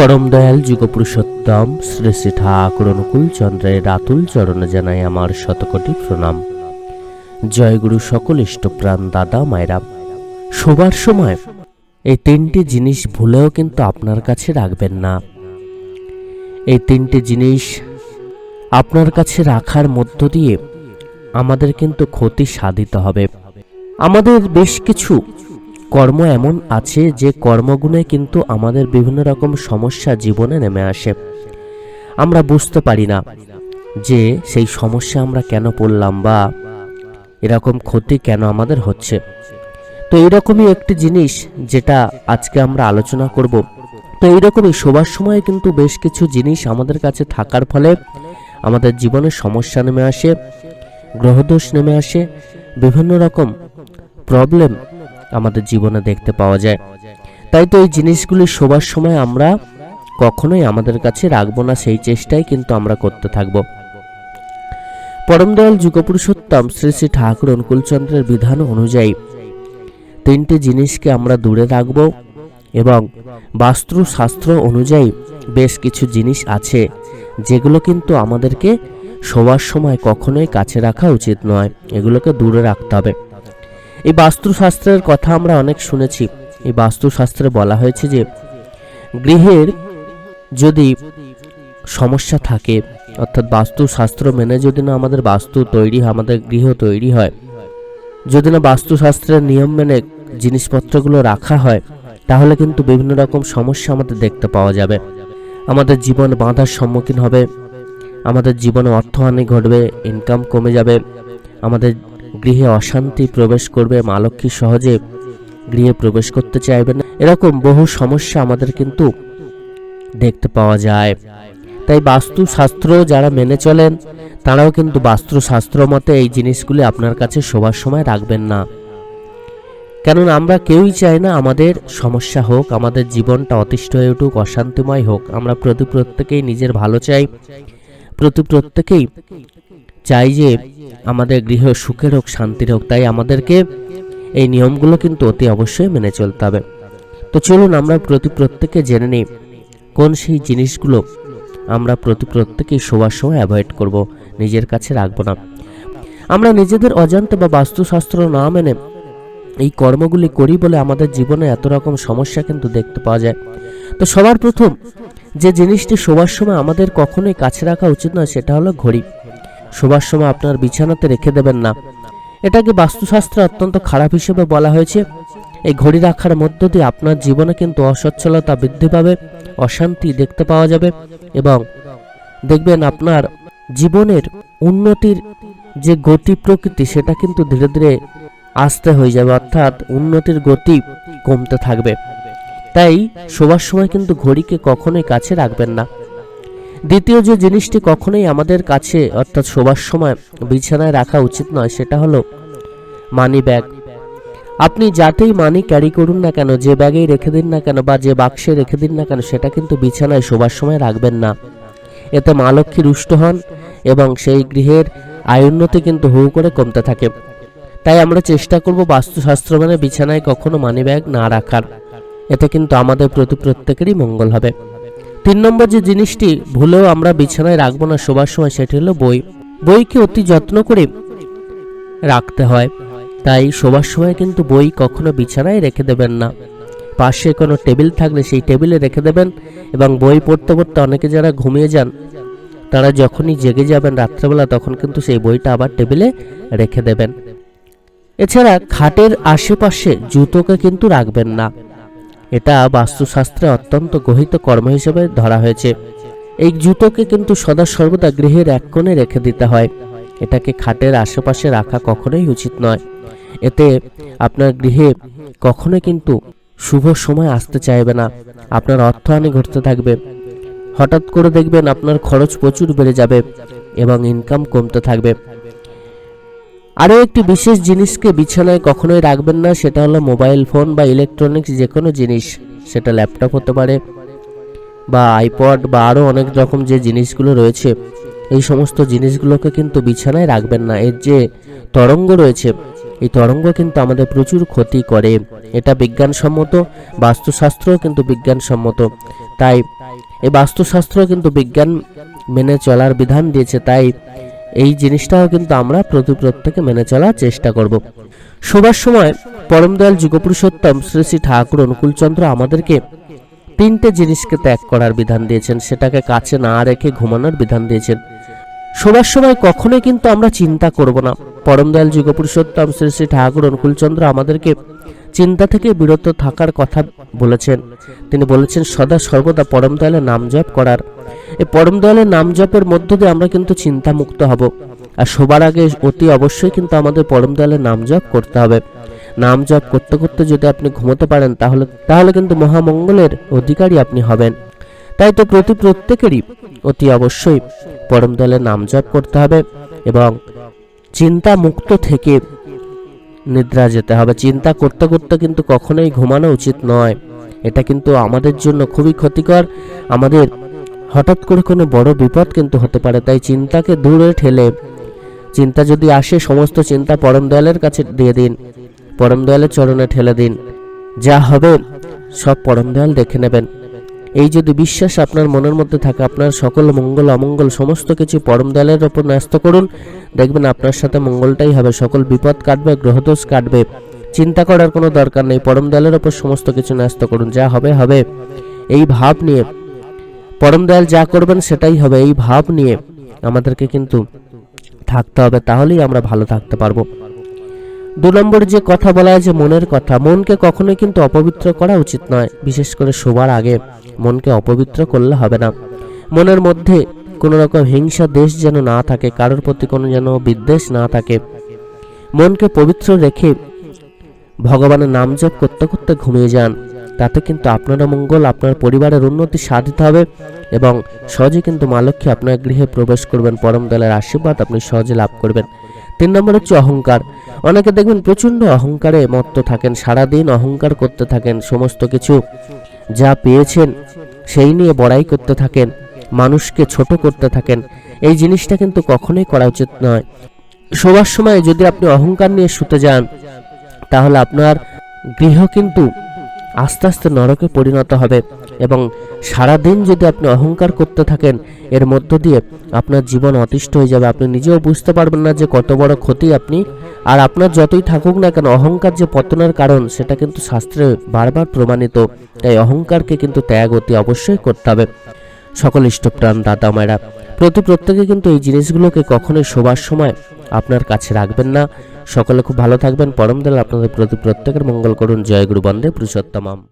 পরম দয়াল যুগপুরুষোত্তম শ্রী শ্রী ঠাকুর চন্দ্রের রাতুল চরণে জানাই আমার শতকোটি প্রণাম। জয়গুরু সকল ইষ্টপ্রাণ দাদা মায়েরা। শোবার সময় এই তিনটি জিনিস ভুলেও কিন্তু আপনার কাছে রাখবেন না। এই তিনটি জিনিস আপনার কাছে রাখার মধ্য দিয়ে আমাদের কিন্তু ক্ষতি সাধিত হবে। আমাদের বেশ কিছু কর্ম এমন আছে যে কর্মগুণে কিন্তু আমাদের বিভিন্ন রকম সমস্যা জীবনে নেমে আসে। আমরা বুঝতে পারি না যে সেই সমস্যা আমরা কেন পড়লাম বা এরকম ক্ষতি কেন আমাদের হচ্ছে। তো এরকমই একটি জিনিস যেটা আজকে আমরা আলোচনা করব। তো এইরকমই শোবার সময় কিন্তু বেশ কিছু জিনিস আমাদের কাছে থাকার ফলে আমাদের জীবনে সমস্যা নেমে আসে, গ্রহদোষ নেমে আসে, বিভিন্ন রকম প্রবলেম আমাদের জীবনে দেখতে পাওয়া যায়। তাই তো এই জিনিসগুলি শোবার সময় আমরা কখনোই আমাদের কাছে রাখব না, সেই চেষ্টাই কিন্তু আমরা করতে থাকব। পরম দয়াল যুগপুরুষোত্তম শ্রী শ্রী ঠাকুর অনুকূলচন্দ্রের বিধান অনুযায়ী তিনটি জিনিসকে আমরা দূরে রাখব এবং বাস্তুশাস্ত্র অনুযায়ী বেশ কিছু জিনিস আছে, যেগুলো কিন্তু আমাদেরকে শোবার সময় কখনোই কাছে রাখা উচিত নয়। এগুলোকে দূরে রাখতে হবে। এই বাস্তুশাস্ত্রের কথা আমরা অনেক শুনেছি। এই বাস্তুশাস্ত্রে বলা হয়েছে যে, গৃহের যদি সমস্যা থাকে, অর্থাৎ বাস্তুশাস্ত্র মেনে যদি না আমাদের বাস্তু তৈরি, আমাদের গৃহ তৈরি হয়, যদি না বাস্তুশাস্ত্রের নিয়ম মেনে জিনিসপত্রগুলো রাখা হয়, তাহলে কিন্তু বিভিন্ন রকম সমস্যা আমাদের দেখতে পাওয়া যাবে। আমাদের জীবন বাঁধার সম্মুখীন হবে, আমাদের জীবনে অর্থহানি ঘটবে ইনকাম কমে যাবে, আমাদের গৃহে অশান্তি প্রবেশ করবে মা লক্ষ্মী সহজে গৃহে প্রবেশ করতে চাইবে না। এরকম বহু সমস্যা আমাদের কিন্তু দেখতে পাওয়া যায়। তাই বাস্তুশাস্ত্র যারা মেনে চলেন, তারাও কিন্তু বাস্তুশাস্ত্র মতে এই জিনিসগুলি আপনার কাছে শোবার সময় রাখবেন না। কেননা আমরা কেউই চাই না আমাদের সমস্যা হোক, আমাদের জীবনটা অতিষ্ঠ হয়ে উঠুক, অশান্তিময় হোক। আমরা প্রতি প্রত্যেকেই নিজের ভালো চাই। প্রতি প্রত্যেকেই চাই যে আমাদের গৃহ সুখের হোক শান্তির হোক তাই আমাদেরকে এই নিয়মগুলো কিন্তু অতি অবশ্যই মেনে চলতে হবে। তো চলুন আমরা প্রতি প্রত্যেকে জেনে নিই কোন সেই জিনিসগুলো আমরা প্রতি প্রত্যেকেই শোবার সময় অ্যাভয়েড করব, নিজের কাছে রাখব না। আমরা নিজেদের অজান্তে বা বাস্তুশাস্ত্র না মেনে এই কর্মগুলি করি বলে আমাদের জীবনে এত রকম সমস্যা কিন্তু দেখতে পাওয়া যায়। তো সবার প্রথম যে জিনিসটি শোবার সময় আমাদের কখনোই কাছে রাখা উচিত নয়, সেটা হলো ঘড়ি। শোবার সময় আপনার বিছানাতে রেখে দেবেন না। এটাকে বাস্তুশাস্ত্রে অত্যন্ত খারাপ হিসেবে বলা হয়েছে। এই ঘড়ি রাখার মধ্য দিয়ে আপনার জীবনে কিন্তু অসচ্ছলতা বৃদ্ধি পাবে, অশান্তি দেখতে পাওয়া যাবে এবং দেখবেন আপনার জীবনের উন্নতির যে গতি প্রকৃতি, সেটা কিন্তু ধীরে ধীরে আস্তে হয়ে যাবে, অর্থাৎ উন্নতির গতি কমতে থাকবে। তাই শোবার সময় কিন্তু ঘড়িকে কখনোই কাছে রাখবেন না। দ্বিতীয় যে জিনিসটি কখনোই আমাদের কাছে, অর্থাৎ শোবার সময় বিছানায় রাখা উচিত নয়, সেটা হলো মানি ব্যাগ। আপনি যাতেই মানি ক্যারি করুন না কেন, যে ব্যাগেই রেখে দিন না কেন বা যে বাক্সে রেখে দিন না কেন, সেটা কিন্তু বিছানায় শোবার সময় রাখবেন না। এতে মা লক্ষ্মী রুষ্ট হন এবং সেই গৃহের আয়ুন্নতি কিন্তু হু করে কমতে থাকে। তাই আমরা চেষ্টা করব বাস্তুশাস্ত্র মানে বিছানায় কখনো মানি ব্যাগ না রাখার। এতে কিন্তু আমাদের প্রতি প্রত্যেকেরই মঙ্গল হবে। তিন নম্বর যে জিনিসটি ভুলেও আমরা বিছানায় রাখব না শোবার সময়, সেটি হলো বই। বইকে অতি যত্ন করে রাখতে হয়। তাই শোবার সময় কিন্তু বই কখনো বিছানায় রেখে দেবেন না। পাশে কোনো টেবিল থাকলে সেই টেবিলে রেখে দেবেন এবং বই পড়তে পড়তে অনেকে যারা ঘুমিয়ে যান, তারা যখনই জেগে যাবেন রাত্রেবেলা, তখন কিন্তু সেই বইটা আবার টেবিলে রেখে দেবেন। এছাড়া খাটের আশেপাশে জুতোকে কিন্তু রাখবেন না। এটা বাস্তুশাস্ত্রে অত্যন্ত গহিত কর্ম হিসেবে ধরা হয়েছে। এই জুতোকে কিন্তু সদা সর্বদা গৃহের এক কোণে রেখে দিতে হয়। এটাকে খাটের আশেপাশে রাখা কখনোই উচিত নয়। এতে আপনার গৃহে কখনোই কিন্তু শুভ সময় আসতে চাইবে না। আপনার অর্থ অর্থহানি ঘটতে থাকবে। হঠাৎ করে দেখবেন আপনার খরচ প্রচুর বেড়ে যাবে এবং ইনকাম কমতে থাকবে। আরও একটি বিশেষ জিনিসকে বিছানায় কখনোই রাখবেন না, সেটা হলো মোবাইল ফোন বা ইলেকট্রনিক্স যে কোনো জিনিস। সেটা ল্যাপটপ হতে পারে বা আইপড বা আরও অনেক রকম যে জিনিসগুলো রয়েছে, এই সমস্ত জিনিসগুলোকে কিন্তু বিছানায় রাখবেন না। এর যে তরঙ্গ রয়েছে, এই তরঙ্গ কিন্তু আমাদের প্রচুর ক্ষতি করে। এটা বিজ্ঞানসম্মত, বাস্তুশাস্ত্রও কিন্তু বিজ্ঞানসম্মত। তাই এই বাস্তুশাস্ত্র কিন্তু বিজ্ঞান মেনে চলার বিধান দিয়েছে। তাই এই জিনিসটাও কিন্তু আমরা প্রতি প্রত্যেকে মেনে চলার চেষ্টা করব। শোবার সময় পরমদয়াল যুগপুরুষোত্তম শ্রী শ্রী ঠাকুর অনুকূলচন্দ্র আমাদেরকে তিনটে জিনিসকে ত্যাগ করার বিধান দিয়েছেন, সেটাকে কাছে না রেখে ঘুমানোর বিধান দিয়েছেন। শোবার সময় কখনোই কিন্তু আমরা চিন্তা করব না। পরমদয়াল যুগপুরুষোত্তম শ্রী শ্রী ঠাকুর অনুকূলচন্দ্র আমাদেরকে চিন্তা থেকে বিরত থাকার কথা বলেছেন। তিনি বলেছেন, সদা সর্বদা পরম দয়ালের নাম জপ করার এই পরম দয়ালের নাম জপের মধ্য দিয়ে আমরা কিন্তু চিন্তা মুক্ত হব। আর সবার আগে অতি অবশ্যই কিন্তু আমাদের পরম দয়ালের নাম জপ করতে হবে। নাম জপ করতে করতে যদি আপনি ঘুমোতে পারেন, তাহলে তাহলে কিন্তু মহামঙ্গলের অধিকারী আপনি হবেন। তাই তো প্রতি প্রত্যেকেরই অতি অবশ্যই পরম দয়ালের নাম জপ করতে হবে এবং চিন্তা মুক্ত থেকে নিদ্রা যেতে হবে। চিন্তা করতে করতে কিন্তু কখনোই ঘুমানো উচিত নয়। এটা কিন্তু আমাদের জন্য খুবই ক্ষতিকর। আমাদের হঠাৎ করে কোনো বড় বিপদ কিন্তু হতে পারে, তাই চিন্তাকে দূরে ঠেলে, চিন্তা যদি আসে, সমস্ত চিন্তা পরম দয়ালের কাছে দিয়ে দিন, পরম দয়ালের চরণে ঠেলে দিন। যা হবে, সব পরম দয়াল দেখে নেবেন। এই যদি বিশ্বাস আপনার মনের মধ্যে থাকে, আপনার সকল মঙ্গল, অমঙ্গল, সমস্ত কিছু পরম দয়ালের ওপর ন্যস্ত করুন। দেখবেন আপনার সাথে মঙ্গলটাই হবে, সকল বিপদ কাটবে, গ্রহদোষ কাটবে। চিন্তা করার কোনো দরকার নেই, পরম দয়ালের ওপর সমস্ত কিছু ন্যস্ত করুন, যা হবে হবে। এই ভাব নিয়ে পরম দয়াল যা করবেন সেটাই হবে, এই ভাব নিয়ে আমাদেরকে কিন্তু থাকতে হবে, তাহলেই আমরা ভালো থাকতে পারব। দু নম্বর যে কথা বলা হয় যে মনের কথা। মনকে কখনোই কিন্তু অপবিত্র করা উচিত নয়। বিশেষ করে শোবার আগে মনকে অপবিত্র করলে হবে না। মনের মধ্যে কোনো রকম হিংসা, দেশ যেন না থাকে, কারোর প্রতি কোনো যেন বিদ্বেষ না থাকে। মনকে পবিত্র রেখে ভগবানের নাম জপ করতে করতে ঘুমিয়ে যান। তাতে কিন্তু আপনারও মঙ্গল, আপনার পরিবারের উন্নতি সাধিত হবে এবং সহজে কিন্তু মা লক্ষ্মী আপনার গৃহে প্রবেশ করবেন, পরম দলের আশীর্বাদ আপনি সহজে লাভ করবেন। তিন নম্বর হচ্ছে অহংকার। অনেকে দেখবেন প্রচণ্ড অহংকারে মত্ত থাকেন, সারাদিন অহংকার করতে থাকেন, সমস্ত কিছু যা পেয়েছেন সেই নিয়ে বড়াই করতে থাকেন, মানুষকে ছোট করতে থাকেন। এই জিনিসটা কিন্তু কখনোই করা উচিত নয়। শোবার সময় যদি আপনি অহংকার নিয়ে শুতে যান, তাহলে আপনার গৃহ কিন্তু আস্তে আস্তে নরকে পরিণত হবে এবং সারা দিন যদি আপনি অহংকার করতে থাকেন, এর মধ্য দিয়ে আপনার জীবন অতিষ্ঠ হয়ে যাবে। আপনি নিজেও বুঝতে পারবেন না যে কত বড় ক্ষতি আপনি। আর আপনার যতই থাকুক না কেন, অহংকার যে পতনের কারণ, সেটা কিন্তু শাস্ত্রে বারবার প্রমাণিত। তাই অহংকারকে কিন্তু ত্যাগ অতি অবশ্যই করতে হবে। সকল ইষ্টপ্রাণ দাদা মায়েরা, প্রতি প্রত্যেকে কিন্তু এই জিনিসগুলোকে কখনোই শোবার সময় আপনার কাছে রাখবেন না। সকলে খুব ভালো থাকবেন। পরম দল আপনাদের প্রতি প্রত্যেকের মঙ্গল করুন। জয় গুরু বন্দে পুরুষোত্তমাম।